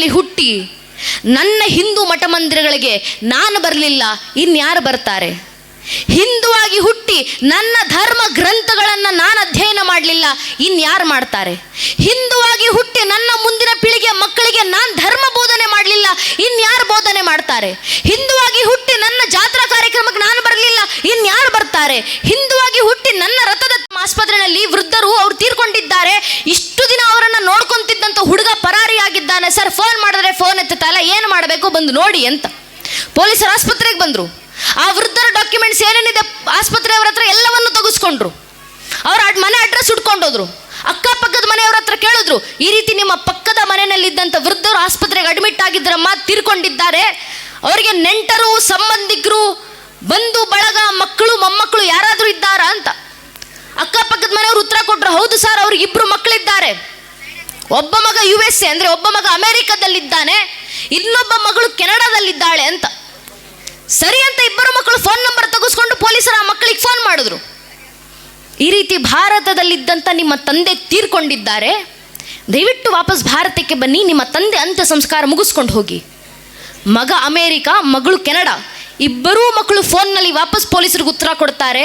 ಮನೆಯಲ್ಲಿ ಹುಟ್ಟಿ ನನ್ನ ಹಿಂದೂ ಮಠ ಮಂದಿರಗಳಿಗೆ ನಾನು ಬರಲಿಲ್ಲ, ಇನ್ಯಾರು ಬರ್ತಾರೆ? ಹಿಂದುವಾಗಿ ಹುಟ್ಟಿ ನನ್ನ ಧರ್ಮ ಗ್ರಂಥಗಳನ್ನು ನಾನು ಅಧ್ಯಯನ ಮಾಡಲಿಲ್ಲ, ಇನ್ಯಾರು ಮಾಡ್ತಾರೆ? ಹಿಂದುವಾಗಿ ಹುಟ್ಟಿ ನನ್ನ ಮುಂದಿನ ಪೀಳಿಗೆ ಮಕ್ಕಳಿಗೆ ನಾನು ಧರ್ಮ ಬೋಧನೆ ಮಾಡಲಿಲ್ಲ, ಇನ್ಯಾರು ಬೋಧನೆ ಮಾಡ್ತಾರೆ? ಹಿಂದುವಾಗಿ ಹುಟ್ಟಿ ನನ್ನ ಜಾತ್ರಾ ಕಾರ್ಯಕ್ರಮಕ್ಕೆ ನಾನು ಬರಲಿಲ್ಲ, ಇನ್ಯಾರು ಬರ್ತಾರೆ? ಹಿಂದುವಾಗಿ ಹುಟ್ಟಿ ನನ್ನ ರಥದ ಆಸ್ಪತ್ರೆಯಲ್ಲಿ ವೃದ್ಧರು ಅವ್ರು ತೀರ್ಕೊಂಡಿದ್ದಾರೆ, ಇಷ್ಟು ದಿನ ಅವರನ್ನ ನೋಡ್ಕೊಂತಿದ್ದಂತ ಹುಡುಗ ಪರಾರಿಯಾಗಿದ್ದಾನೆ ಸರ್ ಫೋನ್ ಇಲ್ಲ ಏನು ಮಾಡಬೇಕು ಬಂದು ನೋಡಿ ಅಂತ. ಪೊಲೀಸರು ಆಸ್ಪತ್ರೆಗೆ ಬಂದರು. ಆ ವೃದ್ಧರ ಡಾಕ್ಯುಮೆಂಟ್ಸ್ ಏನೇನಿದೆ ಆಸ್ಪತ್ರೆಯವರ ಹತ್ರ ಎಲ್ಲವನ್ನು ತೆಗೆಸ್ಕೊಂಡ್ರು. ಅವ್ರ ಮನೆ ಅಡ್ರೆಸ್ ಹುಡ್ಕೊಂಡೋದ್ರು ಅಕ್ಕಪಕ್ಕದ ಮನೆಯವ್ರ ಹತ್ರ ಕೇಳಿದ್ರು, ಈ ರೀತಿ ನಿಮ್ಮ ಪಕ್ಕದ ಮನೆಯಲ್ಲಿದ್ದಂಥ ವೃದ್ಧರು ಆಸ್ಪತ್ರೆಗೆ ಅಡ್ಮಿಟ್ ಆಗಿದ್ರಮ್ಮ, ತೀರ್ಕೊಂಡಿದ್ದಾರೆ. ಅವರಿಗೆ ನೆಂಟರು, ಸಂಬಂಧಿಕರು, ಬಂಧು, ಬಳಗ, ಮಕ್ಕಳು, ಮೊಮ್ಮಕ್ಕಳು ಯಾರಾದರೂ ಇದ್ದಾರಾ ಅಂತ. ಅಕ್ಕಪಕ್ಕದ ಮನೆಯವರು ಉತ್ತರ ಕೊಟ್ಟರು ಹೌದು ಸರ್, ಅವ್ರಿಗೆ ಇಬ್ಬರು ಮಕ್ಕಳಿದ್ದಾರೆ ಒಬ್ಬ ಮಗ ಯು ಎಸ್ ಎ ಅಂದರೆ, ಒಬ್ಬ ಮಗ ಅಮೆರಿಕದಲ್ಲಿದ್ದಾನೆ. ಇನ್ನೊಬ್ಬ ಮಗಳು ಕೆನಡಾದಲ್ಲಿದ್ದಾಳೆ ಅಂತ. ಸರಿ ಅಂತ ಇಬ್ಬರು ಮಕ್ಕಳು ಫೋನ್ ನಂಬರ್ ತೆಗೆಸ್ಕೊಂಡು ಪೊಲೀಸರು ಆ ಮಕ್ಕಳಿಗೆ ಫೋನ್ ಮಾಡಿದ್ರು. ಈ ರೀತಿ ಭಾರತದಲ್ಲಿದ್ದಂಥ ನಿಮ್ಮ ತಂದೆ ತೀರ್ಕೊಂಡಿದ್ದಾರೆ. ದಯವಿಟ್ಟು ವಾಪಸ್ ಭಾರತಕ್ಕೆ ಬನ್ನಿ, ನಿಮ್ಮ ತಂದೆ ಅಂತ್ಯ ಸಂಸ್ಕಾರ ಮುಗಿಸ್ಕೊಂಡು ಹೋಗಿ. ಮಗ ಅಮೇರಿಕ, ಮಗಳು ಕೆನಡಾ, ಇಬ್ಬರೂ ಮಕ್ಕಳು ಫೋನ್ನಲ್ಲಿ ವಾಪಸ್ ಪೊಲೀಸರಿಗೆ ಉತ್ತರ ಕೊಡ್ತಾರೆ.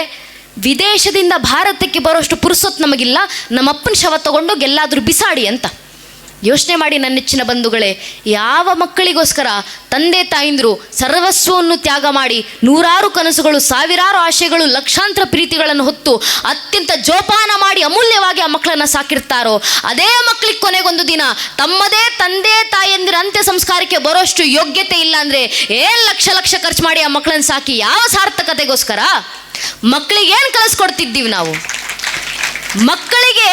ವಿದೇಶದಿಂದ ಭಾರತಕ್ಕೆ ಬರೋಷ್ಟು ಪುರುಸೊತ್ತು ನಮಗಿಲ್ಲ, ನಮ್ಮಪ್ಪನ ಶವ ತಗೊಂಡೋಗಿ ಎಲ್ಲಾದರೂ ಬಿಸಾಡಿ ಅಂತ. ಯೋಚನೆ ಮಾಡಿ ನನ್ನ ನೆಚ್ಚಿನ ಬಂಧುಗಳೇ, ಯಾವ ಮಕ್ಕಳಿಗೋಸ್ಕರ ತಂದೆ ತಾಯಿಂದರು ಸರ್ವಸ್ವವನ್ನು ತ್ಯಾಗ ಮಾಡಿ ನೂರಾರು ಕನಸುಗಳು, ಸಾವಿರಾರು ಆಶಯಗಳು ಲಕ್ಷಾಂತರ ಪ್ರೀತಿಗಳನ್ನು ಹೊತ್ತು ಅತ್ಯಂತ ಜೋಪಾನ ಮಾಡಿ ಅಮೂಲ್ಯವಾಗಿ ಆ ಮಕ್ಕಳನ್ನು ಸಾಕಿರ್ತಾರೋ, ಅದೇ ಮಕ್ಕಳಿಗೆ ಕೊನೆಗೊಂದು ದಿನ ತಮ್ಮದೇ ತಂದೆ ತಾಯಂದಿರ ಅಂತ್ಯ ಸಂಸ್ಕಾರಕ್ಕೆ ಬರೋಷ್ಟು ಯೋಗ್ಯತೆ ಇಲ್ಲ ಅಂದರೆ ಏನು ಲಕ್ಷ ಲಕ್ಷ ಖರ್ಚು ಮಾಡಿ ಆ ಮಕ್ಕಳನ್ನು ಸಾಕಿ ಯಾವ ಸಾರ್ಥಕತೆಗೋಸ್ಕರ? ಮಕ್ಕಳಿಗೆ ಏನು ಕಳಿಸ್ಕೊಡ್ತಿದ್ದೀವಿ ನಾವು? ಮಕ್ಕಳಿಗೆ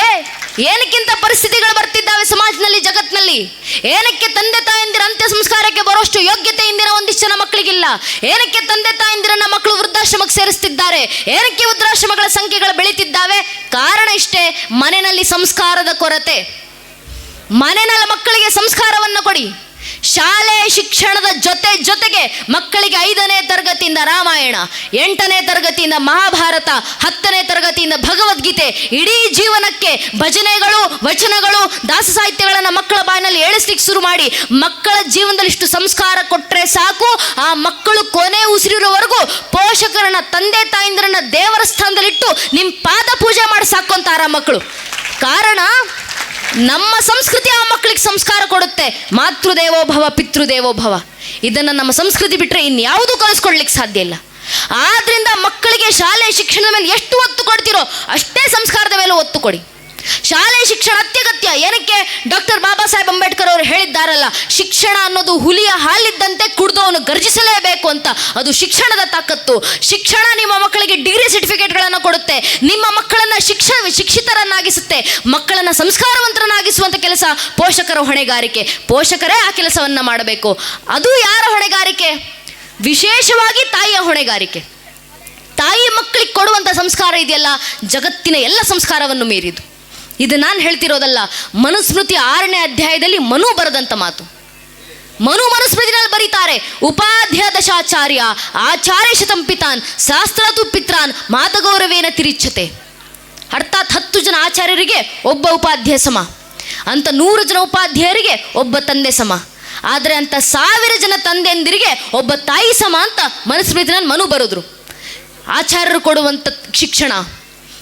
ಏನಕ್ಕಿಂತ ಪರಿಸ್ಥಿತಿಗಳು ಬರ್ತಿದ್ದಾವೆ ಸಮಾಜದಲ್ಲಿ ಜಗತ್ತಿನಲ್ಲಿ ಏನಕ್ಕೆ ತಂದೆ ತಾಯಂದಿರ ಅಂತ್ಯ ಸಂಸ್ಕಾರಕ್ಕೆ ಬರೋಷ್ಟು ಯೋಗ್ಯತೆ ಇಂದಿನ ಒಂದಿಷ್ಟು ಜನ ಮಕ್ಕಳಿಗಿಲ್ಲ? ಏನಕ್ಕೆ ತಂದೆ ತಾಯಂದಿರನ್ನ ಮಕ್ಕಳು ವೃದ್ಧಾಶ್ರಮಕ್ಕೆ ಸೇರಿಸ್ತಿದ್ದಾರೆ? ಏನಕ್ಕೆ ವೃದ್ಧಾಶ್ರಮಗಳ ಸಂಖ್ಯೆಗಳು ಬೆಳೀತಿದ್ದಾವೆ? ಕಾರಣ ಇಷ್ಟೇ, ಮನೆಯಲ್ಲಿ ಸಂಸ್ಕಾರದ ಕೊರತೆ. ಮನೆಯಲ್ಲಿ ಮಕ್ಕಳಿಗೆ ಸಂಸ್ಕಾರವನ್ನು ಕೊಡಿ. ಶಾಲೆ ಶಿಕ್ಷಣದ ಜೊತೆ ಜೊತೆಗೆ ಮಕ್ಕಳಿಗೆ ಐದನೇ ತರಗತಿಯಿಂದ ರಾಮಾಯಣ, ಎಂಟನೇ ತರಗತಿಯಿಂದ ಮಹಾಭಾರತ, ಹತ್ತನೇ ತರಗತಿಯಿಂದ ಭಗವದ್ಗೀತೆ, ಇಡೀ ಜೀವನಕ್ಕೆ ಭಜನೆಗಳು, ವಚನಗಳು, ದಾಸ ಸಾಹಿತ್ಯಗಳನ್ನು ಮಕ್ಕಳ ಬಾಯಿನಲ್ಲಿ ಏಳಿಸ್ಲಿಕ್ಕೆ ಶುರು ಮಾಡಿ ಮಕ್ಕಳ ಜೀವನದಲ್ಲಿ ಇಷ್ಟು ಸಂಸ್ಕಾರ ಕೊಟ್ಟರೆ ಸಾಕು. ಆ ಮಕ್ಕಳು ಕೊನೆ ಉಸಿರಿರೋವರೆಗೂ ಪೋಷಕರನ್ನ, ತಂದೆ ತಾಯಿಂದ್ರನ್ನ ದೇವರ ಸ್ಥಾನದಲ್ಲಿಟ್ಟು ನಿಮ್ಮ ಪಾದ ಪೂಜೆ ಮಾಡಿ ಸಾಕೊಂತಾರ ಮಕ್ಕಳು. ಕಾರಣ ನಮ್ಮ ಸಂಸ್ಕೃತಿ ಆ ಮಕ್ಕಳಿಗೆ ಸಂಸ್ಕಾರ ಕೊಡುತ್ತೆ. ಮಾತೃದೇವೋಭವ ಪಿತೃದೇವೋಭವ ಇದನ್ನು ನಮ್ಮ ಸಂಸ್ಕೃತಿ ಬಿಟ್ಟರೆ ಇನ್ಯಾವುದೂ ಕಲಿಸ್ಕೊಡ್ಲಿಕ್ಕೆ ಸಾಧ್ಯ ಇಲ್ಲ. ಆದ್ರಿಂದ ಮಕ್ಕಳಿಗೆ ಶಾಲೆ ಶಿಕ್ಷಣದ ಮೇಲೆ ಎಷ್ಟು ಒತ್ತು ಕೊಡ್ತೀರೋ ಅಷ್ಟೇ ಸಂಸ್ಕಾರದ ಮೇಲೆ ಒತ್ತು ಕೊಡಿ. ಶಾಲೆ ಶಿಕ್ಷಣ ಅತ್ಯಗತ್ಯ. ಏನಕ್ಕೆ ಡಾಕ್ಟರ್ ಬಾಬಾ ಸಾಹೇಬ್ ಅಂಬೇಡ್ಕರ್ ಅವರು ಹೇಳಿದ್ದಾರಲ್ಲ, ಶಿಕ್ಷಣ ಅನ್ನೋದು ಹುಲಿಯ ಹಾಲಿದ್ದಂತೆ ಕುಡ್ದವನು ಗರ್ಜಿಸಲೇಬೇಕು ಅಂತ. ಅದು ಶಿಕ್ಷಣದ ತಾಕತ್ತು. ಶಿಕ್ಷಣ ನಿಮ್ಮ ಮಕ್ಕಳಿಗೆ ಡಿಗ್ರಿ ಸರ್ಟಿಫಿಕೇಟ್ಗಳನ್ನು ಕೊಡುತ್ತೆ. ನಿಮ್ಮ ಮಕ್ಕಳನ್ನ ಶಿಕ್ಷಣ ಶಿಕ್ಷಿತರನ್ನಾಗಿಸುತ್ತೆ. ಮಕ್ಕಳನ್ನ ಸಂಸ್ಕಾರವಂತರನ್ನಾಗಿಸುವಂಥ ಕೆಲಸ ಪೋಷಕರ ಹೊಣೆಗಾರಿಕೆ. ಪೋಷಕರೇ ಆ ಕೆಲಸವನ್ನ ಮಾಡಬೇಕು. ಅದು ಯಾರ ಹೊಣೆಗಾರಿಕೆ? ವಿಶೇಷವಾಗಿ ತಾಯಿಯ ಹೊಣೆಗಾರಿಕೆ. ತಾಯಿ ಮಕ್ಕಳಿಗೆ ಕೊಡುವಂಥ ಸಂಸ್ಕಾರ ಇದೆಯಲ್ಲ, ಜಗತ್ತಿನ ಎಲ್ಲ ಸಂಸ್ಕಾರವನ್ನು ಮೀರಿದು ಇದು ನಾನು ಹೇಳ್ತಿರೋದಲ್ಲ, ಮನುಸ್ಮೃತಿ ಆರನೇ ಅಧ್ಯಾಯದಲ್ಲಿ ಮನು ಬರೆದಂಥ ಮಾತು. ಮನು ಮನುಸ್ಮೃತಿನಲ್ಲಿ ಬರೀತಾರೆ. ಉಪಾಧ್ಯ ದಶಾಚಾರ್ಯ, ಆಚಾರ್ಯ ಶತಂ ಪಿತಾನ್ ಶಾಸ್ತ್ರಾತು ಪಿತ್ರಾನ್, ಮಾತಗೌರವೇನ ತಿರಿಚ್ಛತೆ ಅರ್ಥಾತ್ ಹತ್ತು ಜನ ಆಚಾರ್ಯರಿಗೆ ಒಬ್ಬ ಉಪಾಧ್ಯಾಯ ಸಮ. ಅಂತ ನೂರು ಜನ ಉಪಾಧ್ಯಾಯರಿಗೆ ಒಬ್ಬ ತಂದೆ ಸಮ. ಆದರೆ ಅಂತ ಸಾವಿರ ಜನ ತಂದೆಯಂದಿರಿಗೆ ಒಬ್ಬ ತಾಯಿ ಸಮ ಅಂತ ಮನುಸ್ಮೃತಿನಲ್ಲಿ ಮನು ಬರೆದ್ರು. ಆಚಾರ್ಯರು ಕೊಡುವಂಥ ಶಿಕ್ಷಣ,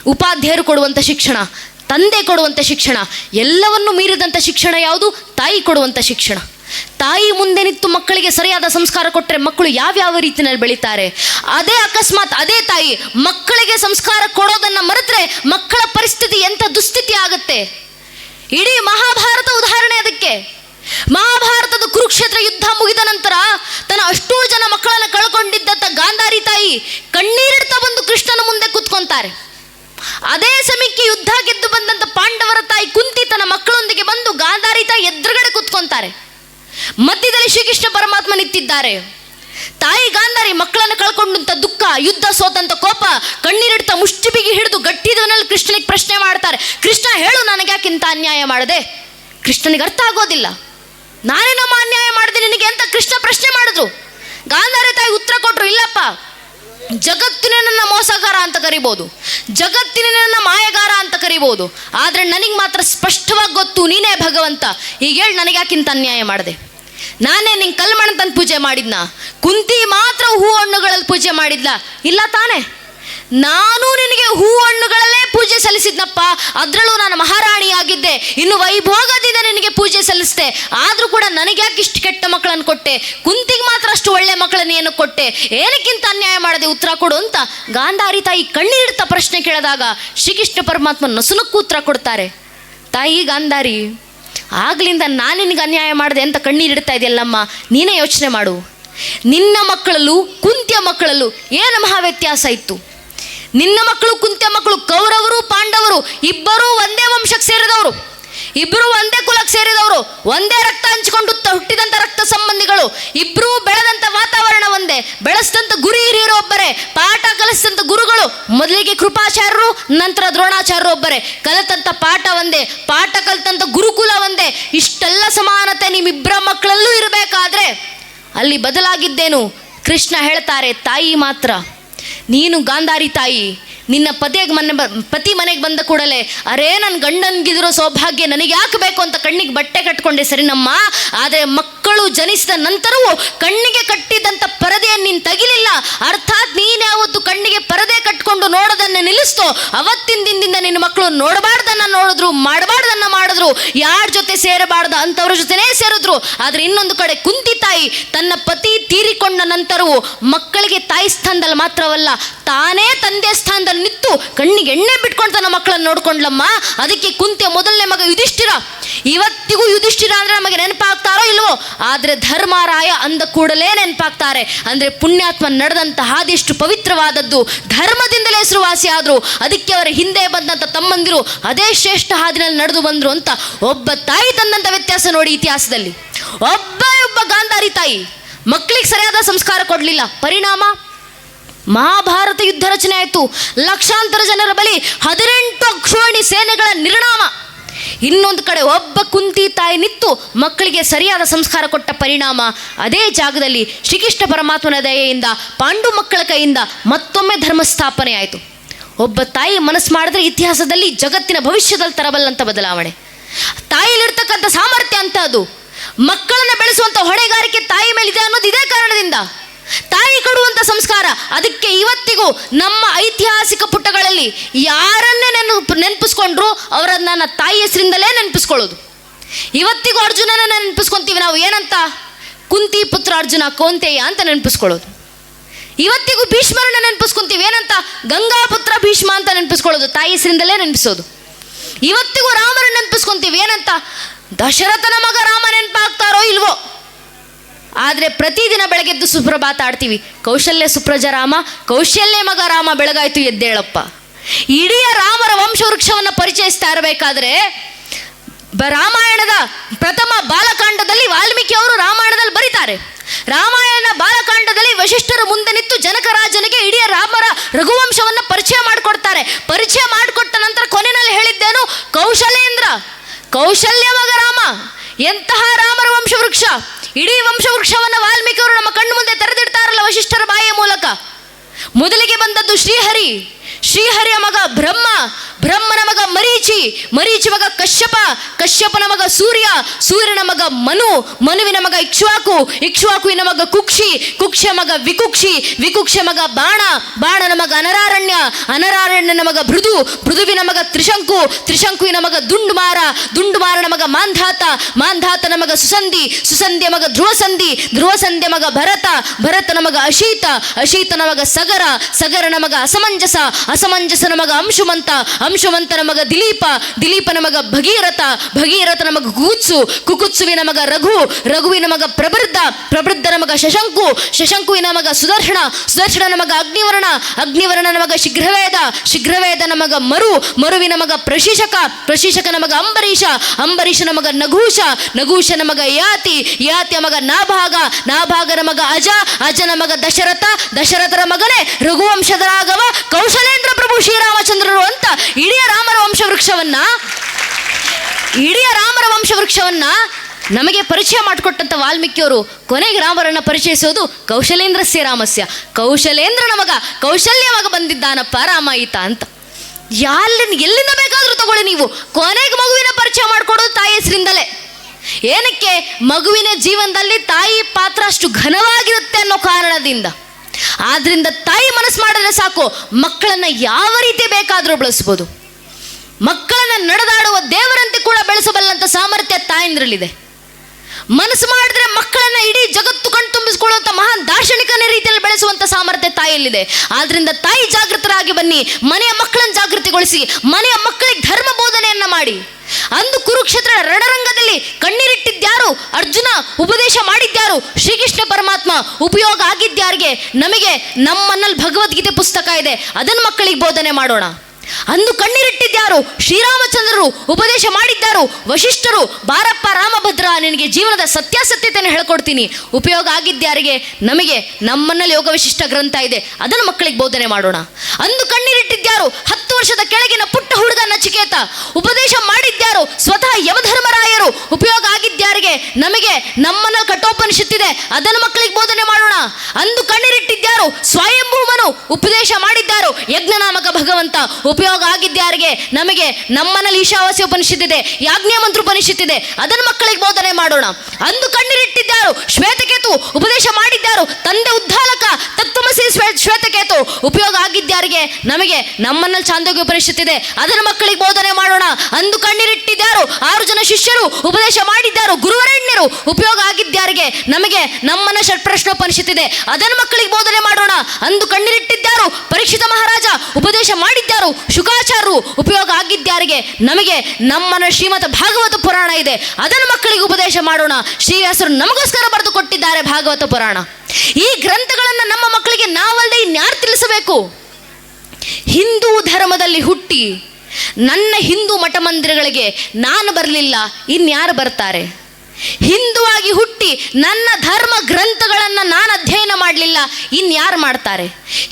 ಉಪಾಧ್ಯಾಯರು ಕೊಡುವಂಥ ಶಿಕ್ಷಣ, ತಂದೆ ಕೊಡುವಂಥ ಶಿಕ್ಷಣ, ಎಲ್ಲವನ್ನು ಮೀರಿದಂಥ ಶಿಕ್ಷಣ ಯಾವುದು? ತಾಯಿ ಕೊಡುವಂಥ ಶಿಕ್ಷಣ. ತಾಯಿ ಮುಂದೆ ನಿಂತು ಮಕ್ಕಳಿಗೆ ಸರಿಯಾದ ಸಂಸ್ಕಾರ ಕೊಟ್ಟರೆ ಮಕ್ಕಳು ಯಾವ್ಯಾವ ರೀತಿಯಲ್ಲಿ ಬೆಳೀತಾರೆ? ಅದೇ ಅಕಸ್ಮಾತ್ ಅದೇ ತಾಯಿ ಮಕ್ಕಳಿಗೆ ಸಂಸ್ಕಾರ ಕೊಡೋದನ್ನ ಮರೆತರೆ ಮಕ್ಕಳ ಪರಿಸ್ಥಿತಿ ಎಂಥ ದುಸ್ಥಿತಿ ಆಗುತ್ತೆ? ಇಡೀ ಮಹಾಭಾರತ ಉದಾಹರಣೆ ಅದಕ್ಕೆ. ಮಹಾಭಾರತದ ಕುರುಕ್ಷೇತ್ರ ಯುದ್ಧ ಮುಗಿದ ನಂತರ ತನ್ನ ಅಷ್ಟೂ ಜನ ಮಕ್ಕಳನ್ನ ಕಳ್ಕೊಂಡಿದ್ದಂಥ ಗಾಂಧಾರಿ ತಾಯಿ ಕಣ್ಣೀರಿಡ್ತಾ ಬಂದು ಕೃಷ್ಣನ ಮುಂದೆ ಕೂತ್ಕೊಂತಾರೆ. ಅದೇ ಸಮಯಕ್ಕೆ ಯುದ್ಧ ಗೆದ್ದು ಬಂದಂತ ಪಾಂಡವರ ತಾಯಿ ಕುಂತಿ ತನ್ನ ಮಕ್ಕಳೊಂದಿಗೆ ಬಂದು ಗಾಂಧಾರಿ ತಾಯಿ ಎದುರುಗಡೆ ಕೂತ್ಕೊಂತಾರೆ. ಮಧ್ಯದಲ್ಲಿ ಶ್ರೀಕೃಷ್ಣ ಪರಮಾತ್ಮ ನಿಂತಿದ್ದಾರೆ. ತಾಯಿ ಗಾಂಧಾರಿ ಮಕ್ಕಳನ್ನು ಕಳ್ಕೊಂಡಂತ ದುಃಖ, ಯುದ್ಧ ಸೋತಂತ ಕೋಪ, ಕಣ್ಣೀರಿಡ್ತಾ ಮುಷ್ಟಿಬಿಗಿ ಹಿಡಿದು ಗಟ್ಟಿದವನಲ್ಲಿ ಕೃಷ್ಣನಿಗೆ ಪ್ರಶ್ನೆ ಮಾಡ್ತಾರೆ. ಕೃಷ್ಣ ಹೇಳು ನನಗೆ ಯಾಕಿಂತ ಅನ್ಯಾಯ ಮಾಡದೆ? ಕೃಷ್ಣನಿಗೆ ಅರ್ಥ ಆಗೋದಿಲ್ಲ. ನಾನೇ ನಮ್ಮ ಅನ್ಯಾಯ ಮಾಡಿದೆ, ನಿನಗೆ ಅಂತ ಕೃಷ್ಣ ಪ್ರಶ್ನೆ ಮಾಡಿದ್ರು? ಗಾಂಧಾರಿ ತಾಯಿ ಉತ್ತರ ಕೊಟ್ಟರು ಇಲ್ಲಪ್ಪ. ಜಗತ್ತಿನ ನನ್ನ ಮೋಸಗಾರ ಅಂತ ಕರಿಬೋದು. ಜಗತ್ತಿನ ನನ್ನ ಮಾಯಗಾರ ಅಂತ ಕರಿಬೋದು. ಆದರೆ ನನಗೆ ಮಾತ್ರ ಸ್ಪಷ್ಟವಾಗಿ ಗೊತ್ತು, ನೀನೇ ಭಗವಂತ. ಈಗ ಹೇಳಿ ನನಗೆ ಯಾಕಿಂತ ಅನ್ಯಾಯ ಮಾಡಿದೆ? ನಾನೇ ನಿಂಗೆ ಕಲ್ಮಣ್ಣ ತಂದು ಪೂಜೆ ಮಾಡಿದ್ನ. ಕುಂತಿ ಮಾತ್ರ ಹೂ ಹಣ್ಣುಗಳಲ್ಲಿ ಪೂಜೆ ಮಾಡಿದ್ಲ. ಇಲ್ಲ ತಾನೇ. ನಾನು ನಿನಗೆ ಹೂ ಹಣ್ಣುಗಳಲ್ಲೇ ಪೂಜೆ ಸಲ್ಲಿಸಿದ್ನಪ್ಪ. ಅದರಲ್ಲೂ ನಾನು ಮಹಾರಾಣಿಯಾಗಿದ್ದೆ. ಇನ್ನು ವೈಭೋಗದಿಂದ ನಿನಗೆ ಪೂಜೆ ಸಲ್ಲಿಸಿದೆ. ಆದರೂ ಕೂಡ ನನಗೆ ಯಾಕೆ ಇಷ್ಟು ಕೆಟ್ಟ ಮಕ್ಕಳನ್ನು ಕೊಟ್ಟೆ? ಕುಂತಿಗೆ ಮಾತ್ರ ಅಷ್ಟು ಒಳ್ಳೆ ಮಕ್ಕಳನ್ನು ಏನು ಕೊಟ್ಟೆ? ಏನಕ್ಕಿಂತ ಅನ್ಯಾಯ ಮಾಡದೆ ಉತ್ತರ ಕೊಡು ಅಂತ ಗಾಂಧಾರಿ ತಾಯಿ ಕಣ್ಣೀರ್ತ ಪ್ರಶ್ನೆ ಕೇಳಿದಾಗ ಶ್ರೀಕೃಷ್ಣ ಪರಮಾತ್ಮ ನಸುನಕ್ಕೂ ಉತ್ತರ ಕೊಡ್ತಾರೆ. ತಾಯಿ ಗಾಂಧಾರಿ ಆಗ್ಲಿಂದ ನಾನು ನಿನಗೆ ಅನ್ಯಾಯ ಮಾಡಿದೆ ಅಂತ ಕಣ್ಣೀರಿಡ್ತಾ ಇದೆಯಲ್ಲಮ್ಮ ನೀನೇ ಯೋಚನೆ ಮಾಡು. ನಿನ್ನ ಮಕ್ಕಳಲ್ಲೂ ಕುಂತ್ಯ ಮಕ್ಕಳಲ್ಲೂ ಏನು ಮಹಾ ವ್ಯತ್ಯಾಸ ಇತ್ತು? ನಿನ್ನ ಮಕ್ಕಳು ಕುಂತ್ಯ ಮಕ್ಕಳು ಕೌರವರು, ಪಾಂಡವರು ಇಬ್ಬರೂ ಒಂದೇ ವಂಶಕ್ಕೆ ಸೇರಿದವರು. ಇಬ್ಬರು ಒಂದೇ ಕುಲಕ್ಕೆ ಸೇರಿದವರು. ಒಂದೇ ರಕ್ತ ಹಂಚಿಕೊಂಡು ಹುಟ್ಟಿದಂಥ ರಕ್ತ ಸಂಬಂಧಿಗಳು. ಇಬ್ಬರೂ ಬೆಳೆದಂಥ ವಾತಾವರಣ ಒಂದೇ. ಬೆಳೆಸಿದಂಥ ಗುರಿ ಹಿರಿಯರು ಒಬ್ಬರೇ. ಪಾಠ ಕಲಿಸಿದಂಥ ಗುರುಗಳು. ಮೊದಲಿಗೆ ಕೃಪಾಚಾರ್ಯರು ನಂತರ ದ್ರೋಣಾಚಾರ್ಯರು ಒಬ್ಬರೇ ಕಲಿತಂಥ ಪಾಠ ಒಂದೇ, ಪಾಠ ಕಲಿತಂಥ ಗುರುಕುಲ ಒಂದೇ, ಇಷ್ಟೆಲ್ಲ ಸಮಾನತೆ ನಿಮ್ಮಿಬ್ಬರ ಮಕ್ಕಳಲ್ಲೂ ಇರಬೇಕಾದ್ರೆ ಅಲ್ಲಿ ಬದಲಾಗಿದ್ದೇನು? ಕೃಷ್ಣ ಹೇಳ್ತಾರೆ, ತಾಯಿ ಮಾತ್ರ, ನೀನು ಗಾಂಧಾರಿ ತಾಯಿ, ನಿನ್ನ ಪತಿಗೆ ಮನೆ ಬ, ಪತಿ ಮನೆಗೆ ಬಂದ ಕೂಡಲೇ, ಅರೇ ನನ್ನ ಗಂಡನ್ಗಿದಿರೋ ಸೌಭಾಗ್ಯ ನನಗೆ ಯಾಕೆ ಬೇಕು ಅಂತ ಕಣ್ಣಿಗೆ ಬಟ್ಟೆ ಕಟ್ಕೊಂಡೆ ಸರಿನಮ್ಮ, ಆದರೆ ಮಕ್ಕಳು ಜನಿಸಿದ ನಂತರವೂ ಕಣ್ಣಿಗೆ ಕಟ್ಟಿದಂಥ ಪರದೆಯನ್ನು ನೀನು ತಗಿಲಿಲ್ಲ. ಅರ್ಥಾತ್ ನೀನು ಯಾವತ್ತು ಕಣ್ಣಿಗೆ ಪರದೆ ಕಟ್ಕೊಂಡು ನೋಡೋದನ್ನು ನಿಲ್ಲಿಸ್ತೋ? ಅವತ್ತಿನ ದಿನದಿಂದ ನಿನ್ನ ಮಕ್ಕಳು ನೋಡಬಾರ್ದನ್ನ ನೋಡಿದ್ರು, ಮಾಡಬಾರ್ದನ್ನ ಮಾಡಿದ್ರು, ಯಾರ ಜೊತೆ ಸೇರಬಾರ್ದ ಅಂಥವ್ರ ಜೊತೆನೇ ಸೇರಿದ್ರು. ಆದರೆ ಇನ್ನೊಂದು ಕಡೆ ಕುಂತಿ ತಾಯಿ ತನ್ನ ಪತಿ ತೀರಿಕೊಂಡ ನಂತರವೂ ಮಕ್ಕಳಿಗೆ ತಾಯಿ ಸ್ಥಾನದಲ್ಲಿ ಮಾತ್ರವಲ್ಲ, ತಾನೇ ತಂದೆ ಸ್ಥಾನದಲ್ಲಿ ನಿಂತು ಕಣ್ಣಿಗೆ ಎಣ್ಣೆ ಬಿಟ್ಕೊಂಡು ತನ್ನ ಮಕ್ಕಳನ್ನು ನೋಡ್ಕೊಂಡ್ಲಮ್ಮ? ಅದಕ್ಕೆ ಕುಂತಿಯ ಮೊದಲನೇ ಮಗ ಯುಧಿಷ್ಠಿರ. ಇವತ್ತಿಗೂ ಯುಧಿಷ್ಠಿರ ಅಂದರೆ ನಮಗೆ ನೆನಪಾಗ್ತಾರೋ ಇಲ್ವೋ? ಆದರೆ ಧರ್ಮರಾಯ ಅಂದ ಕೂಡಲೇ ನೆನಪಾಗ್ತಾರೆ. ಅಂದ್ರೆ ಪುಣ್ಯಾತ್ಮ ನಡೆದಂತ ಹಾದಿಷ್ಟು ಪವಿತ್ರವಾದದ್ದು ಧರ್ಮದಿಂದಲೇ ಹೆಸರುವಾಸಿ ಆದ್ರು, ಅದಕ್ಕೆ ಅವರ ಹಿಂದೆ ಬಂದಂತ ತಮ್ಮಂದಿರು ಅದೇ ಶ್ರೇಷ್ಠ ಹಾದಿನಲ್ಲಿ ನಡೆದು ಬಂದರು ಅಂತ ಒಬ್ಬ ತಾಯಿ ತಂದಂಥ ವ್ಯತ್ಯಾಸ ನೋಡಿ ಇತಿಹಾಸದಲ್ಲಿ. ಒಬ್ಬ ಒಬ್ಬ ಗಾಂಧಾರಿ ತಾಯಿ ಮಕ್ಕಳಿಗೆ ಸರಿಯಾದ ಸಂಸ್ಕಾರ ಕೊಡಲಿಲ್ಲ. ಪರಿಣಾಮ? ಮಹಾಭಾರತ ಯುದ್ಧ ರಚನೆ ಆಯಿತು. ಲಕ್ಷಾಂತರ ಜನರ ಬಳಿ ಹದಿನೆಂಟು ಅಕ್ಷೋಣಿ ಸೇನೆಗಳ ನಿರ್ಣಾಮ. ಇನ್ನೊಂದು ಕಡೆ ಒಬ್ಬ ಕುಂತಿ ತಾಯಿ ನಿತ್ತು ಮಕ್ಕಳಿಗೆ ಸರಿಯಾದ ಸಂಸ್ಕಾರ ಕೊಟ್ಟ ಪರಿಣಾಮ ಅದೇ ಜಾಗದಲ್ಲಿ ಶ್ರೀಕೃಷ್ಣ ಪರಮಾತ್ಮನ ದಯೆಯಿಂದ ಪಾಂಡು ಮಕ್ಕಳ ಕೈಯಿಂದ ಮತ್ತೊಮ್ಮೆ ಧರ್ಮ ಸ್ಥಾಪನೆ ಆಯಿತು. ಒಬ್ಬ ತಾಯಿ ಮನಸ್ಸು ಮಾಡಿದ್ರೆ ಇತಿಹಾಸದಲ್ಲಿ ಜಗತ್ತಿನ ಭವಿಷ್ಯದಲ್ಲಿ ತರಬಲ್ಲಂಥ ಬದಲಾವಣೆ. ತಾಯಿಯಲ್ಲಿರ್ತಕ್ಕಂಥ ಸಾಮರ್ಥ್ಯ ಅಂತ ಅದು. ಮಕ್ಕಳನ್ನ ಬೆಳೆಸುವಂಥ ಹೊಣೆಗಾರಿಕೆ ತಾಯಿ ಮೇಲಿದೆ ಅನ್ನೋದು ಇದೇ ಕಾರಣದಿಂದ. ತಾಯಿ ಕೊಡುವಂಥ ಸಂಸ್ಕಾರ ಅದಕ್ಕೆ ಇವತ್ತಿಗೂ ನಮ್ಮ ಪುಟಗಳಲ್ಲಿ ಯಾರನ್ನೇ ನೆನಪು, ನೆನಪಿಸ್ಕೊಂಡ್ರು ಅವರನ್ನ ನನ್ನ ತಾಯಿ ಹೆಸರಿಂದಲೇ ನೆನಪಿಸ್ಕೊಳ್ಳೋದು. ಇವತ್ತಿಗೂ ಅರ್ಜುನನ ನೆನಪಿಸ್ಕೊಂತೀವಿ ನಾವು, ಏನಂತ? ಕುಂತಿ ಪುತ್ರ ಅರ್ಜುನ, ಕೋಂತೆಯ ಅಂತ ನೆನಪಿಸ್ಕೊಳ್ಳೋದು. ಇವತ್ತಿಗೂ ಭೀಷ್ಮರನ್ನ ನೆನಪಿಸ್ಕೊಂತೀವಿ, ಏನಂತ? ಗಂಗಾ ಪುತ್ರ ಭೀಷ್ಮ ಅಂತ ನೆನಪಿಸ್ಕೊಳ್ಳೋದು, ತಾಯಿ ಹೆಸರಿಂದಲೇ ನೆನಪಿಸೋದು. ಇವತ್ತಿಗೂ ರಾಮರನ್ನ ನೆನಪಿಸ್ಕೊಂತೀವಿ, ಏನಂತ? ದಶರಥನ ಮಗ ರಾಮ ನೆನಪಾಗ್ತಾರೋ ಇಲ್ವೋ? ಆದರೆ ಪ್ರತಿದಿನ ಬೆಳಗ್ಗೆದ್ದು ಸುಪ್ರಭಾತ ಆಡ್ತೀವಿ, ಕೌಶಲ್ಯ ಸುಪ್ರಜ ರಾಮ, ಕೌಶಲ್ಯ ಮಗ ರಾಮ ಬೆಳಗಾಯ್ತು ಎದ್ದೇಳಪ್ಪ. ಇಡೀ ರಾಮರ ವಂಶವೃಕ್ಷವನ್ನು ಪರಿಚಯಿಸ್ತಾ ಇರಬೇಕಾದ್ರೆ ರಾಮಾಯಣದ ಪ್ರಥಮ ಬಾಲಕಾಂಡದಲ್ಲಿ ವಾಲ್ಮೀಕಿ ಅವರು ರಾಮಾಯಣದಲ್ಲಿ ಬರೀತಾರೆ. ರಾಮಾಯಣ ಬಾಲಕಾಂಡದಲ್ಲಿ ವಶಿಷ್ಠರು ಮುಂದೆ ನಿಂತು ಜನಕರಾಜನಿಗೆ ಇಡೀ ರಾಮರ ರಘುವಂಶವನ್ನು ಪರಿಚಯ ಮಾಡಿಕೊಡ್ತಾರೆ. ಪರಿಚಯ ಮಾಡಿಕೊಟ್ಟ ನಂತರ ಕೊನೆಯಲ್ಲಿ ಹೇಳಿದ್ದೇನು? ಕೌಶಲೇಂದ್ರ. ಕೌಶಲ್ಯ ರಾಮ. ಎಂತಹ ರಾಮರ ವಂಶವೃಕ್ಷ? ಇಡೀ ವಂಶವೃಕ್ಷವನ್ನು ವಾಲ್ಮೀಕಿ ಅವರು ನಮ್ಮ ಕಣ್ಣು ಮುಂದೆ ತೆರೆದಿಡ್ತಾರಲ್ಲ ವಶಿಷ್ಠರ ಬಾಯಿಯ ಮೂಲಕ. ಮೊದಲಿಗೆ ಬಂದದ್ದು ಶ್ರೀಹರಿ. ಶ್ರೀಹರಿಯ ಮಗ ಬ್ರಹ್ಮ ಬ್ರಹ್ಮನ ಮಗ ಮರೀಚಿ ಮರೀಚಿ ಮಗ ಕಶ್ಯಪ, ಕಶ್ಯಪನ ಮಗ ಸೂರ್ಯ, ಸೂರ್ಯನ ಮಗ ಮನು, ಮನುವಿನ ಮಗ ಇಕ್ಷ್ವಾಕು, ಇಕ್ಷ್ವಾಕುವಿನ ಮಗ ಕುಕ್ಷಿ ಕುಕ್ಷ ಮಗ ವಿಕುಕ್ಷಿ ವಿಕುಕ್ಷ ಮಗ ಬಾಣ, ಬಾಣನ ಮಗ ಅನರಾರಣ್ಯ, ಅನರಾರಣ್ಯನ ಮಗ ಭೃದು, ಭೃದುವಿನ ಮಗ ತ್ರಿಶಂಕು, ತ್ರಿಶಂಕುವಿನ ಮಗ ದುಂಡುಮಾರ, ದುಂಡುಮಾರನ ಮಗ ಮಾಂಧಾತ, ಮಾಂಧಾತನ ಮಗ ಸುಸಂಧಿ, ಸುಸಂಧಿಯ ಮಗ ಧ್ರುವಸಂಧಿ, ಧ್ರುವಸಂಧ್ಯ ಮಗ ಭರತ, ಭರತನ ಮಗ ಅಶೀತ, ಅಶೀತನ ಮಗ ಸಗರ, ಸಗರನ ಮಗ ಅಸಮಂಜಸ, ಅಸಮಂಜಸನ ಮಗ ಅಂಶುಮಂತ ಅಂಶುಮಂತನ ಮಗ ದಿಲೀಪ, ದಿಲೀಪನ ಮಗ ಭಗೀರಥ, ಭಗೀರಥನ ಮಗ ಕುಕುತ್ಸು ಕುಕುತ್ಸುವಿನ ಮಗ ರಘು, ರಘುವಿನ ಮಗ ಪ್ರಬೃದ್ಧ, ಪ್ರಬೃದ್ಧನ ಮಗ ಶಶಂಕು, ಶಶಂಕುವಿನ ಮಗ ಸುದರ್ಶನ, ಸುದರ್ಶನನ ಮಗ ಅಗ್ನಿವರ್ಣ, ಅಗ್ನಿವರ್ಣನ ಮಗ ಶೀಘ್ರವೇದ, ಶೀಘ್ರವೇದನ ಮಗ ಮರು, ಮರುವಿನ ಮಗ ಪ್ರಶಿಷಕ ಪ್ರಶಿಷಕನ ಮಗ ಅಂಬರೀಷ, ಅಂಬರೀಷನ ಮಗ ನಘೂಷ, ನಘೂಷನ ಮಗ ಯಾತಿ, ಯಾತಿಯ ಮಗ ನಾಭಾಗ, ನಾಭಾಗನ ಮಗ ಅಜ, ಅಜನ ಮಗ ದಶರಥ, ದಶರಥರ ಮಗನೇ ರಘುವಂಶದ ರಾಘವ, ಕೌಶಲೇಂದ್ರ ಪ್ರಭು ಶ್ರೀರಾಮಚಂದ್ರರು ಅಂತ ಇಡೀ ರಾಮರ ವಂಶವೃಕ್ಷವನ್ನ ಇಡೀ ರಾಮರ ವಂಶವೃಕ್ಷವನ್ನ ನಮಗೆ ಪರಿಚಯ ಮಾಡಿಕೊಟ್ಟಂತ ವಾಲ್ಮೀಕಿಯವರು ಕೊನೆಗೆ ರಾಮರನ್ನ ಪರಿಚಯಿಸೋದು ಕೌಶಲೇಂದ್ರಸ್ಯ ರಾಮಸ್ಯ ಕೌಶಲೇಂದ್ರ ನಮಗ ಕೌಶಲ್ಯವಾಗ ಬಂದಿದ್ದಾನಪ್ಪ ರಾಮ ಈತ ಅಂತ. ಎಲ್ಲಿ ಎಲ್ಲಿಂದ ಬೇಕಾದರೂ ತಗೊಳ್ಳಿ ನೀವು. ಕೊನೆಗೆ ಮಗುವಿನ ಪರಿಚಯ ಮಾಡಿಕೊಡೋದು ತಾಯಿ ಹೆಸರಿಂದಲೇ. ಏನಕ್ಕೆ ಮಗುವಿನ ಜೀವನದಲ್ಲಿ ತಾಯಿ ಪಾತ್ರ ಅಷ್ಟು ಘನವಾಗಿರುತ್ತೆ ಅನ್ನೋ ಕಾರಣದಿಂದ. ಆದ್ರಿಂದ ತಾಯಿ ಮನಸ್ಸು ಮಾಡಿದ್ರೆ ಸಾಕು, ಮಕ್ಕಳನ್ನ ಯಾವ ರೀತಿ ಬೇಕಾದರೂ ಬೆಳೆಸ್ಬೋದು. ಮಕ್ಕಳನ್ನ ನಡೆದಾಡುವ ದೇವರಂತೆ ಕೂಡ ಬೆಳೆಸಬಲ್ಲಂತ ಸಾಮರ್ಥ್ಯ ತಾಯಂದ್ರಲ್ಲಿದೆ. ಮನಸ್ಸು ಮಾಡಿದ್ರೆ ಮಕ್ಕಳನ್ನ ಇಡೀ ಜಗತ್ತು ಕಣ್ತುಂಬಿಸಿಕೊಳ್ಳುವಂತ ಮಹಾನ್ ದಾರ್ಶನಿಕನ ರೀತಿಯಲ್ಲಿ ಬೆಳೆಸುವಂತ ಸಾಮರ್ಥ್ಯ ತಾಯಿಯಲ್ಲಿದೆ ಆದ್ರಿಂದ ತಾಯಿ ಜಾಗೃತರಾಗಿ ಬನ್ನಿ, ಮನೆಯ ಮಕ್ಕಳನ್ನು ಜಾಗೃತಿಗೊಳಿಸಿ, ಮನೆಯ ಮಕ್ಕಳಿಗೆ ಧರ್ಮ ಬೋಧನೆಯನ್ನ ಮಾಡಿ. ಅಂದು ಕುರುಕ್ಷೇತ್ರ ರಣರಂಗದಲ್ಲಿ ಕಣ್ಣೀರಿಟ್ಟಿದ್ಯಾರು ಅರ್ಜುನ ಉಪದೇಶ ಮಾಡಿದ್ಯಾರು ಶ್ರೀಕೃಷ್ಣ ಪರಮಾತ್ಮ ಉಪಯೋಗ ಆಗಿದ್ಯಾರಿಗೆ ನಮಗೆ ನಮ್ಮನ್ನಲ್ಲಿ ಭಗವದ್ಗೀತೆ ಪುಸ್ತಕ ಇದೆ, ಅದನ್ನು ಮಕ್ಕಳಿಗೆ ಬೋಧನೆ ಮಾಡೋಣ. ಅಂದು ಕಣ್ಣೀರಿಟ್ಟಿದ್ಯಾರು? ಶ್ರೀರಾಮಚಂದ್ರರು ಉಪದೇಶ ಮಾಡಿದ್ದಾರು? ವಶಿಷ್ಠರು ಬಾರಪ್ಪ ರಾಮಭದ್ರ, ನಿನಗೆ ಜೀವನದ ಸತ್ಯಾಸತ್ಯತೆಯನ್ನು ಹೇಳ್ಕೊಡ್ತೀನಿ. ಉಪಯೋಗ ಆಗಿದ್ದ್ಯಾರಿಗೆ ನಮಗೆ ನಮ್ಮನ್ನಲ್ಲಿ ಯೋಗ ವಿಶಿಷ್ಟ ಗ್ರಂಥ ಇದೆ. ಅದನ್ನು ಮಕ್ಕಳಿಗೆ ಬೋಧನೆ ಮಾಡೋಣ. ಅಂದು ಕಣ್ಣೀರಿಟ್ಟಿದ್ಯಾರು? ಹತ್ತು ವರ್ಷದ ಕೆಳಗಿನ ಪುಟ್ಟ ಹುಡುಗ ನಚಿಕೇತ, ಉಪದೇಶ ಮಾಡಿದ್ಯಾರು, ಸ್ವತಃ ಯಮಧರ್ಮರಾಯರು ಉಪಯೋಗ ಆಗಿದ್ಯಾರಿಗೆ ನಮಗೆ ನಮ್ಮನ್ನ ಕಠೋಪನಿಷತ್ತಿದೆ, ಅದನ್ನು ಮಕ್ಕಳಿಗೆ ಬೋಧನೆ ಮಾಡೋಣ. ಅಂದು ಕಣ್ಣೀರಿಟ್ಟಿದ್ಯಾರು, ಸ್ವಯಂಭೂಮನು ಉಪದೇಶ ಮಾಡಿದ್ದಾರು ಯಜ್ಞನಾಮಕ ಭಗವಂತ, ಉಪಯೋಗ ಆಗಿದ್ಯಾರಿಗೆ ನಮಗೆ ನಮ್ಮನಲ್ಲಿ ಈಶಾವಾಸ್ಯ ಉಪನಿಷತ್ತಿದೆ ಯಾಜ್ಞ ಮಂತ್ರ ಉಪನಿಷತ್ತಿದೆ ಅದನ್ನು ಮಕ್ಕಳಿಗೆ ಬೋಧನೆ ಮಾಡೋಣ. ಅಂದು ಕಣ್ಣೀರಿಟ್ಟಿದ್ದಾರು ಶ್ವೇತಕೇತು, ಉಪದೇಶ ಮಾಡಿದ್ದಾರು ತಂದೆ ಉದ್ದಾಲಕ ತತ್ವಮಸಿ ಶ್ವೇ- ಶ್ವೇತಕೇತು, ಉಪಯೋಗ ಆಗಿದ್ಯಾರಿಗೆ ನಮಗೆ ನಮ್ಮನ್ನಲ್ಲಿ ಚಾಂದೋಗ್ಯ ಉಪನಿಷತ್ತಿದೆ ಅದನ್ನು ಮಕ್ಕಳಿಗೆ ಬೋಧನೆ ಮಾಡೋಣ. ಅಂದು ಕಣ್ಣೀರಿಟ್ಟಿದ್ದಾರು ಆರು ಜನ ಶಿಷ್ಯರು ಉಪದೇಶ ಮಾಡಿದ್ದಾರು ಗುರುವರಣ್ಯರು ಉಪಯೋಗ ಆಗಿದ್ದಾರಿಗೆ ನಮಗೆ ನಮ್ಮನ್ನ ಷಟ್ಪ್ರಶ್ನೋಪನಿಷತ್ತಿದೆ ಅದನ್ನು ಮಕ್ಕಳಿಗೆ ಬೋಧನೆ ಮಾಡೋಣ. ಅಂದು ಕಣ್ಣೀರಿಟ್ಟಿದ್ದಾರು ಪರೀಕ್ಷಿತ ಮಹಾರಾಜ, ಉಪದೇಶ ಮಾಡಿದ್ದಾರು ಶುಕಾಚಾರರು ಉಪಯೋಗ ಆಗಿದ್ದ್ಯಾರಿಗೆ ನಮಗೆ ನಮ್ಮನ ಶ್ರೀಮತ ಭಾಗವತ ಪುರಾಣ ಇದೆ. ಅದನ್ನು ಮಕ್ಕಳಿಗೆ ಉಪದೇಶ ಮಾಡೋಣ. ಶ್ರೀವ್ಯಾಸರು ನಮಗೋಸ್ಕರ ಬರೆದು ಕೊಟ್ಟಿದ್ದಾರೆ ಭಾಗವತ ಪುರಾಣ. ಈ ಗ್ರಂಥಗಳನ್ನು ನಮ್ಮ ಮಕ್ಕಳಿಗೆ ನಾವಲ್ಲದೆ ಇನ್ಯಾರು ತಿಳಿಸಬೇಕು? ಹಿಂದೂ ಧರ್ಮದಲ್ಲಿ ಹುಟ್ಟಿ ನನ್ನ ಹಿಂದೂ ಮಠ ಮಂದಿರಗಳಿಗೆ ನಾನು ಬರಲಿಲ್ಲ, ಇನ್ಯಾರು ಬರ್ತಾರೆ? ಹಿಂದೂ ಆಗಿ ಹುಟ್ಟಿ ನನ್ನ ಧರ್ಮ ಗ್ರಂಥಗಳನ್ನು ನಾನು ಅಧ್ಯಯನ ಮಾಡಲಿಲ್ಲ ಇನ್ಯಾರು ಮಾಡ್ತಾರೆ?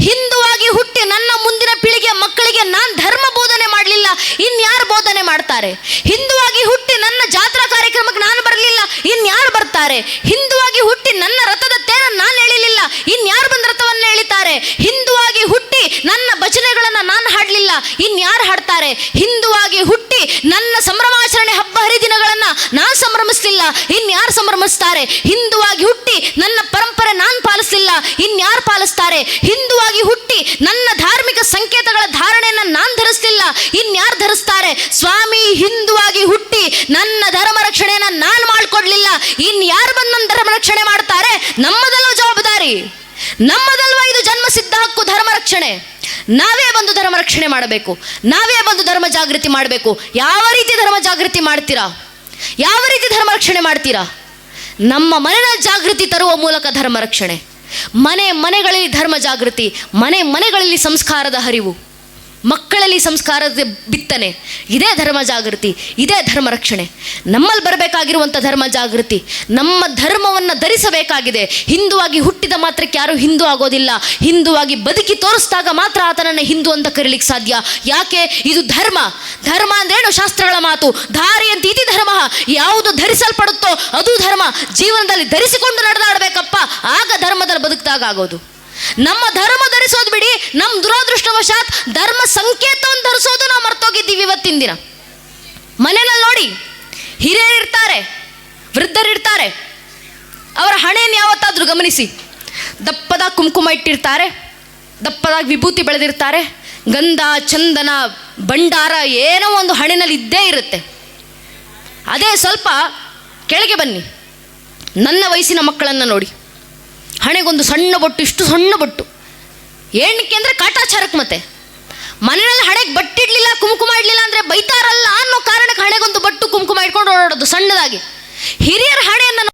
ಹಿಂದುವಾಗಿ ಹುಟ್ಟಿ ನನ್ನ ಮುಂದಿನ ಪೀಳಿಗೆಯ ಮಕ್ಕಳಿಗೆ ನಾನು ಧರ್ಮ ಬೋಧನೆ ಮಾಡಲಿಲ್ಲ ಇನ್ಯಾರು ಬೋಧನೆ ಮಾಡ್ತಾರೆ? ಹಿಂದುವಾಗಿ ಹುಟ್ಟಿ ನನ್ನ ಜಾತ್ರಾ ಕಾರ್ಯಕ್ರಮಕ್ಕೆ ನಾನು ಬರಲಿಲ್ಲ ಇನ್ಯಾರು ಬರ್ತಾರೆ? ಹಿಂದುವಾಗಿ ಹುಟ್ಟಿ ನನ್ನ ರಥದ ತೇರ ನಾನು ಎಳಿಲಿಲ್ಲ ಇನ್ಯಾರು ಬಂದ ರಥವನ್ನು ಎಳಿತಾರೆ? ಹಿಂದುವಾಗಿ ಹುಟ್ಟಿ ನನ್ನ ಭಜನೆಗಳನ್ನು ನಾನು ಹಾಡಲಿಲ್ಲ ಇನ್ಯಾರು ಹಾಡ್ತಾರೆ? ಹಿಂದುವಾಗಿ ಹುಟ್ಟಿ ನನ್ನ ಸಂಭ್ರಮಾಚರಣೆ ಹಬ್ಬ ಹರಿದಿನಗಳನ್ನು ನಾನು ಸಂಭ್ರಮಿಸಲಿಲ್ಲ ಇನ್ಯಾರು ಸಂಭ್ರಮಿಸ್ತಾರೆ? ಹಿಂದುವಾಗಿ ಹುಟ್ಟಿ ನನ್ನ ಪಾಲಿಸಲಿಲ್ಲ ಇನ್ಯಾರು ಪಾಲಿಸ್ತಾರೆ? ಹಿಂದುವಾಗಿ ಹುಟ್ಟಿ ನನ್ನ ಧಾರ್ಮಿಕ ಸಂಕೇತಗಳ ಧಾರಣೆಯನ್ನು ನಾನು ಧರಿಸಲಿಲ್ಲ. ಇನ್ಯಾರು ಧರಿಸ್ತಾರೆ? ಸ್ವಾಮಿ ಹಿಂದುವಾಗಿ ಹುಟ್ಟಿ ನನ್ನ ಧರ್ಮ ರಕ್ಷಣೆಯನ್ನು ನಾನು ಮಾಡಿಕೊಡ್ಲಿಲ್ಲ. ಇನ್ಯಾರು ಬಂದು ನನ್ನ ಧರ್ಮ ರಕ್ಷಣೆ ಮಾಡ್ತಾರೆ? ನಮ್ಮದಲ್ಲೋ ಜವಾಬ್ದಾರಿ? ನಮ್ಮದಲ್ವ ಇದು ಜನ್ಮ ಸಿದ್ಧ ಹಕ್ಕು ಧರ್ಮ ರಕ್ಷಣೆ? ನಾವೇ ಬಂದು ಧರ್ಮ ರಕ್ಷಣೆ ಮಾಡಬೇಕು. ನಾವೇ ಬಂದು ಧರ್ಮ ಜಾಗೃತಿ ಮಾಡಬೇಕು. ಯಾವ ರೀತಿ ಧರ್ಮ ಜಾಗೃತಿ ಮಾಡ್ತೀರಾ? ಯಾವ ರೀತಿ ಧರ್ಮ ರಕ್ಷಣೆ ಮಾಡ್ತೀರಾ? ನಮ್ಮ ಮನೆಯ ಜಾಗೃತಿ ತರುವ ಮೂಲಕ ಧರ್ಮ ರಕ್ಷಣೆ. ಮನೆ ಮನೆಗಳಲ್ಲಿ ಧರ್ಮ ಜಾಗೃತಿ ಮನೆ ಮನೆಗಳಲ್ಲಿ ಸಂಸ್ಕಾರದ ಹರಿವು. ಮಕ್ಕಳಲ್ಲಿ ಸಂಸ್ಕಾರದ ಬಿತ್ತನೆ. ಇದೇ ಧರ್ಮ ಜಾಗೃತಿ, ಇದೇ ಧರ್ಮ ರಕ್ಷಣೆ. ನಮ್ಮಲ್ಲಿ ಬರಬೇಕಾಗಿರುವಂಥ ಧರ್ಮ ಜಾಗೃತಿ, ನಮ್ಮ ಧರ್ಮವನ್ನು ಧರಿಸಬೇಕಾಗಿದೆ. ಹಿಂದುವಾಗಿ ಹುಟ್ಟಿದ ಮಾತ್ರಕ್ಕೆ ಯಾರು ಹಿಂದೂ ಆಗೋದಿಲ್ಲ. ಹಿಂದುವಾಗಿ ಬದುಕಿ ತೋರಿಸಿದಾಗ ಮಾತ್ರ ಆತನನ್ನು ಹಿಂದೂ ಅಂತ ಕರೀಲಿಕ್ಕೆ ಸಾಧ್ಯ. ಯಾಕೆ? ಇದು ಧರ್ಮ. ಧರ್ಮ ಅಂದ್ರೇನು ಶಾಸ್ತ್ರಗಳ ಮಾತು. ಧಾರಿ ಅಂತ ಇತಿ ಧರ್ಮ. ಯಾವುದು ಧರಿಸಲ್ಪಡುತ್ತೋ ಅದು ಧರ್ಮ. ಜೀವನದಲ್ಲಿ ಧರಿಸಿಕೊಂಡು ನಡೆದಾಡಬೇಕಪ್ಪ. ಆಗ ಧರ್ಮದಲ್ಲಿ ಬದುಕಿದಾಗ ಆಗೋದು. ನಮ್ಮ ಧರ್ಮ ಧರಿಸೋದು ಬಿಡಿ ನಮ್ಮ ದುರಾದೃಷ್ಟವಶಾತ್ ಧರ್ಮ ಸಂಕೇತವನ್ನು ಧರಿಸೋದು ನಾವು ಮರ್ತೋಗಿದ್ದೀವಿ ಇವತ್ತಿನ ದಿನ. ಮನೆಯಲ್ಲಿ ನೋಡಿ ಹಿರಿಯರಿರ್ತಾರೆ ವೃದ್ಧರಿರ್ತಾರೆ ಅವರ ಹಣೆಯನ್ನು ಯಾವತ್ತಾದ್ರೂ ಗಮನಿಸಿ. ದಪ್ಪದಾಗ ಕುಂಕುಮ ಇಟ್ಟಿರ್ತಾರೆ ದಪ್ಪದಾಗ ವಿಭೂತಿ ಬೆಳೆದಿರ್ತಾರೆ, ಗಂಧ, ಚಂದನ, ಭಂಡಾರ ಏನೋ ಒಂದು ಹಣೆಯಲ್ಲಿ ಇದ್ದೇ ಇರುತ್ತೆ. ಅದೇ ಸ್ವಲ್ಪ ಕೆಳಗೆ ಬನ್ನಿ. ನನ್ನ ವಯಸ್ಸಿನ ಮಕ್ಕಳನ್ನು ನೋಡಿ. ಹಣೆಗೊಂದು ಸಣ್ಣ ಬೊಟ್ಟು, ಇಷ್ಟು ಸಣ್ಣ ಬೊಟ್ಟು. ಏನಕ್ಕೆ ಅಂದರೆ ಕಾಟಾಚಾರಕ್ಕೆ ಮತ್ತೆ. ಮನೆಯಲ್ಲಿ ಹಣೆಗೆ ಬಟ್ಟಿಡ್ಲಿಲ್ಲ, ಕುಂಕುಮ ಮಾಡಲಿಲ್ಲ ಅಂದರೆ ಬೈತಾರಲ್ಲ ಅನ್ನೋ ಕಾರಣಕ್ಕೆ ಹಣೆಗೊಂದು ಬಟ್ಟು ಕುಂಕುಮ ಇಟ್ಕೊಂಡು ಓಡಾಡೋದು ಸಣ್ಣದಾಗಿ. ಹಿರಿಯರ ಹಣೆಯನ್ನು